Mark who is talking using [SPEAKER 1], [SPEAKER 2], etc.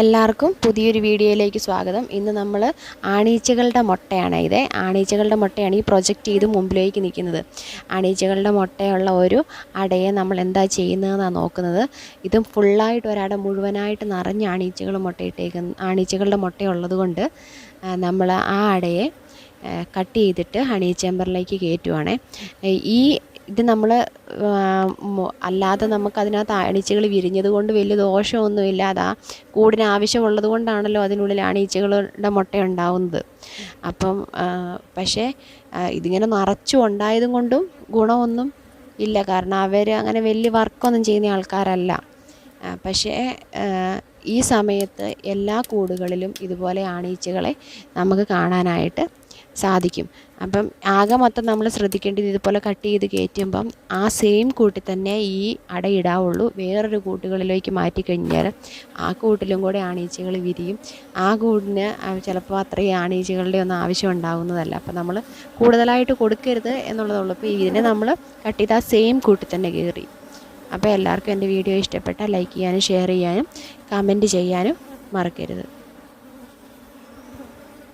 [SPEAKER 1] എല്ലാവർക്കും പുതിയൊരു വീഡിയോയിലേക്ക് സ്വാഗതം. ഇന്ന് നമ്മൾ ആണീച്ചകളുടെ മുട്ടയാണ് ഇത്. ആണീച്ചകളുടെ മുട്ടയാണ് ഈ പ്രൊജക്റ്റ് ചെയ്ത് മുമ്പിലേക്ക് നിൽക്കുന്നത്. ആണീച്ചകളുടെ മുട്ടയുള്ള ഒരു അടയെ നമ്മൾ എന്താ ചെയ്യുന്നതെന്നാണ് നോക്കുന്നത്. ഇതും ഫുള്ളായിട്ട് ഒരട മുഴുവനായിട്ട് നിറഞ്ഞ ആണീച്ചകൾ മുട്ടയിട്ടേക്കുന്ന ആണീച്ചകളുടെ മുട്ടയുള്ളത് കൊണ്ട് നമ്മൾ ആ അടയെ കട്ട് ചെയ്തിട്ട് ഹണി ചേമ്പറിലേക്ക് കയറ്റുവാണേ. ഈ ഇത് നമ്മൾ അല്ലാതെ നമുക്ക് അതിനകത്ത് അണീച്ചകൾ വിരിഞ്ഞത് കൊണ്ട് വലിയ ദോഷമൊന്നുമില്ല. അതാ കൂടിന് ആവശ്യമുള്ളത് കൊണ്ടാണല്ലോ അതിനുള്ളിൽ അണീച്ചകളുടെ മുട്ട ഉണ്ടാവുന്നത് അപ്പം പക്ഷേ ഇതിങ്ങനെ നിറച്ചും ഉണ്ടായതും കൊണ്ടും ഗുണമൊന്നും ഇല്ല. കാരണം അവർ അങ്ങനെ വലിയ വർക്കൊന്നും ചെയ്യുന്ന ആൾക്കാരല്ല. പക്ഷേ ഈ സമയത്ത് എല്ലാ കൂടുകളിലും ഇതുപോലെ ആണീച്ചകളെ നമുക്ക് കാണാനായിട്ട് സാധിക്കും. അപ്പം ആകെ മൊത്തം നമ്മൾ ശ്രദ്ധിക്കേണ്ടത് ഇതുപോലെ കട്ട് ചെയ്ത് കയറ്റുമ്പം ആ സെയിം കൂട്ടിൽ തന്നെ ഈ അടയിടാവുള്ളൂ വേറൊരു കൂട്ടുകളിലേക്ക് മാറ്റി കഴിഞ്ഞാൽ ആ കൂട്ടിലും കൂടെ ആണീച്ചകൾ വിരിയും. ആ കൂടിന് ചിലപ്പോൾ അത്രയും ആണീച്ചകളുടെ ഒന്നും ആവശ്യം ഉണ്ടാകുന്നതല്ല അപ്പം നമ്മൾ കൂടുതലായിട്ട് കൊടുക്കരുത് എന്നുള്ളതുള്ളൂ. അപ്പോൾ ഇതിനെ നമ്മൾ കട്ട് ചെയ്ത് ആ സെയിം കൂട്ടിൽ തന്നെ കയറി. അപ്പോൾ എല്ലാവർക്കും എന്റെ വീഡിയോ ഇഷ്ടപ്പെട്ടാൽ ലൈക്ക് ചെയ്യാനും ഷെയർ ചെയ്യാനും കമന്റ് ചെയ്യാനും മറക്കരുത്.